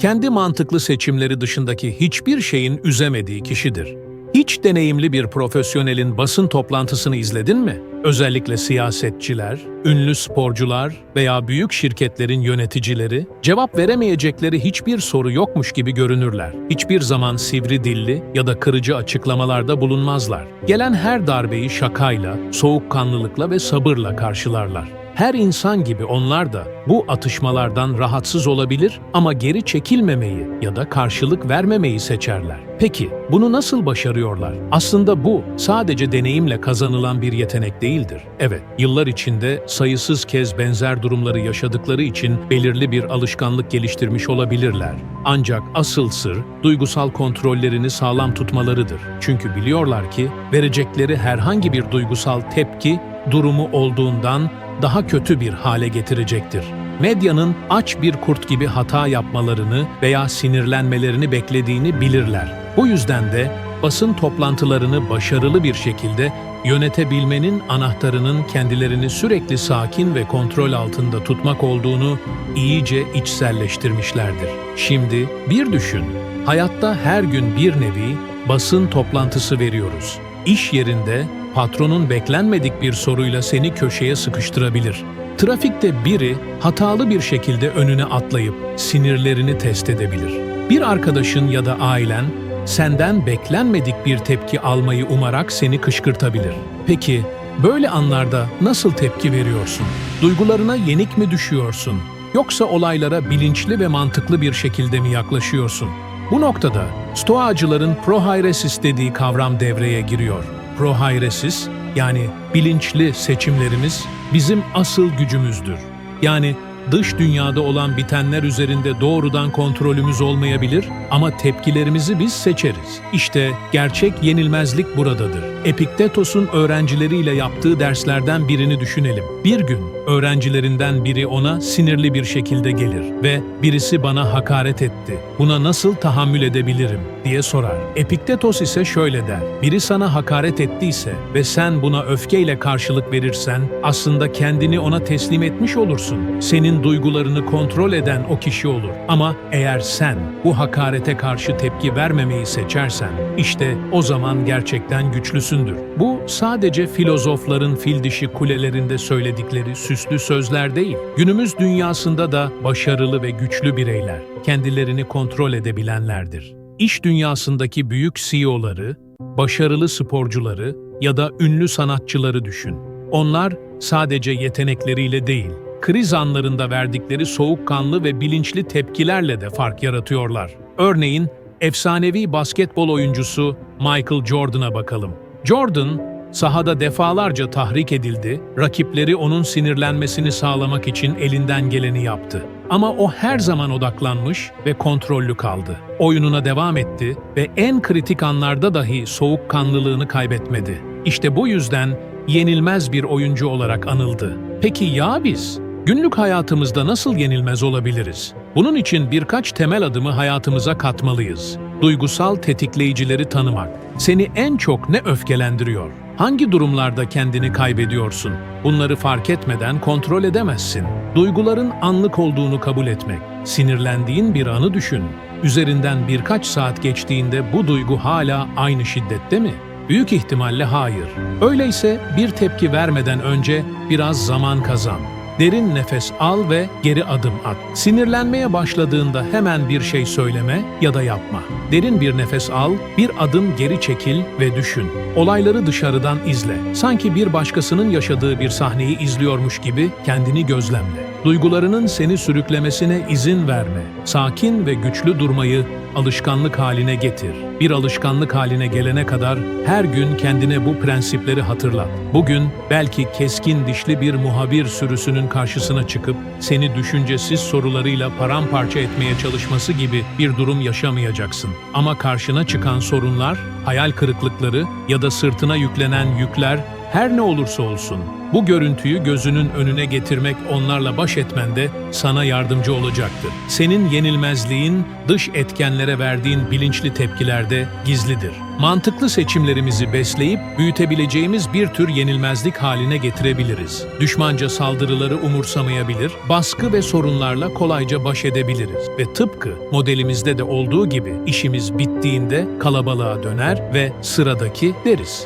kendi mantıklı seçimleri dışındaki hiçbir şeyin üzemediği kişidir. Hiç deneyimli bir profesyonelin basın toplantısını izledin mi? Özellikle siyasetçiler, ünlü sporcular veya büyük şirketlerin yöneticileri cevap veremeyecekleri hiçbir soru yokmuş gibi görünürler. Hiçbir zaman sivri dilli ya da kırıcı açıklamalarda bulunmazlar. Gelen her darbeyi şakayla, soğukkanlılıkla ve sabırla karşılarlar. Her insan gibi onlar da bu atışmalardan rahatsız olabilir ama geri çekilmemeyi ya da karşılık vermemeyi seçerler. Peki bunu nasıl başarıyorlar? Aslında bu sadece deneyimle kazanılan bir yetenek değildir. Evet, yıllar içinde sayısız kez benzer durumları yaşadıkları için belirli bir alışkanlık geliştirmiş olabilirler. Ancak asıl sır duygusal kontrollerini sağlam tutmalarıdır. Çünkü biliyorlar ki verecekleri herhangi bir duygusal tepki durumu olduğundan daha kötü bir hale getirecektir. Medyanın aç bir kurt gibi hata yapmalarını veya sinirlenmelerini beklediğini bilirler. Bu yüzden de basın toplantılarını başarılı bir şekilde yönetebilmenin anahtarının kendilerini sürekli sakin ve kontrol altında tutmak olduğunu iyice içselleştirmişlerdir. Şimdi bir düşün, hayatta her gün bir nevi basın toplantısı veriyoruz. İş yerinde patronun beklenmedik bir soruyla seni köşeye sıkıştırabilir. Trafikte biri hatalı bir şekilde önüne atlayıp sinirlerini test edebilir. Bir arkadaşın ya da ailen senden beklenmedik bir tepki almayı umarak seni kışkırtabilir. Peki böyle anlarda nasıl tepki veriyorsun? Duygularına yenik mi düşüyorsun? Yoksa olaylara bilinçli ve mantıklı bir şekilde mi yaklaşıyorsun? Bu noktada Stoacıların prohairesis dediği kavram devreye giriyor. Prohairesis yani bilinçli seçimlerimiz bizim asıl gücümüzdür. Yani dış dünyada olan bitenler üzerinde doğrudan kontrolümüz olmayabilir ama tepkilerimizi biz seçeriz. İşte gerçek yenilmezlik buradadır. Epiktetos'un öğrencileriyle yaptığı derslerden birini düşünelim. Bir gün öğrencilerinden biri ona sinirli bir şekilde gelir ve birisi bana hakaret etti. Buna nasıl tahammül edebilirim diye sorar. Epiktetos ise şöyle der. Biri sana hakaret ettiyse ve sen buna öfkeyle karşılık verirsen aslında kendini ona teslim etmiş olursun. Senin duygularını kontrol eden o kişi olur. Ama eğer sen bu hakarete karşı tepki vermemeyi seçersen işte o zaman gerçekten güçlüsündür. Bu sadece filozofların fil dişi kulelerinde söyledikleri süslü sözler değil. Günümüz dünyasında da başarılı ve güçlü bireyler kendilerini kontrol edebilenlerdir. İş dünyasındaki büyük CEO'ları, başarılı sporcuları ya da ünlü sanatçıları düşün. Onlar sadece yetenekleriyle değil, kriz anlarında verdikleri soğukkanlı ve bilinçli tepkilerle de fark yaratıyorlar. Örneğin efsanevi basketbol oyuncusu Michael Jordan'a bakalım. Jordan, sahada defalarca tahrik edildi, rakipleri onun sinirlenmesini sağlamak için elinden geleni yaptı. Ama o her zaman odaklanmış ve kontrollü kaldı. Oyununa devam etti ve en kritik anlarda dahi soğukkanlılığını kaybetmedi. İşte bu yüzden yenilmez bir oyuncu olarak anıldı. Peki ya biz? Günlük hayatımızda nasıl yenilmez olabiliriz? Bunun için birkaç temel adımı hayatımıza katmalıyız. Duygusal tetikleyicileri tanımak. Seni en çok ne öfkelendiriyor? Hangi durumlarda kendini kaybediyorsun? Bunları fark etmeden kontrol edemezsin. Duyguların anlık olduğunu kabul etmek. Sinirlendiğin bir anı düşün. Üzerinden birkaç saat geçtiğinde bu duygu hala aynı şiddette mi? Büyük ihtimalle hayır. Öyleyse bir tepki vermeden önce biraz zaman kazan. Derin nefes al ve geri adım at. Sinirlenmeye başladığında hemen bir şey söyleme ya da yapma. Derin bir nefes al, bir adım geri çekil ve düşün. Olayları dışarıdan izle. Sanki bir başkasının yaşadığı bir sahneyi izliyormuş gibi kendini gözlemle. Duygularının seni sürüklemesine izin verme. Sakin ve güçlü durmayı alışkanlık haline getir. Bir alışkanlık haline gelene kadar her gün kendine bu prensipleri hatırlat. Bugün belki keskin dişli bir muhabir sürüsünün karşısına çıkıp seni düşüncesiz sorularıyla paramparça etmeye çalışması gibi bir durum yaşamayacaksın. Ama karşına çıkan sorunlar, hayal kırıklıkları ya da sırtına yüklenen yükler her ne olursa olsun Bu görüntüyü gözünün önüne getirmek onlarla baş etmende sana yardımcı olacaktır. Senin yenilmezliğin dış etkenlere verdiğin bilinçli tepkilerde gizlidir. Mantıklı seçimlerimizi besleyip büyütebileceğimiz bir tür yenilmezlik haline getirebiliriz. Düşmanca saldırıları umursamayabilir, baskı ve sorunlarla kolayca baş edebiliriz. Ve tıpkı modelimizde de olduğu gibi işimiz bittiğinde kalabalığa döner ve sıradaki deriz.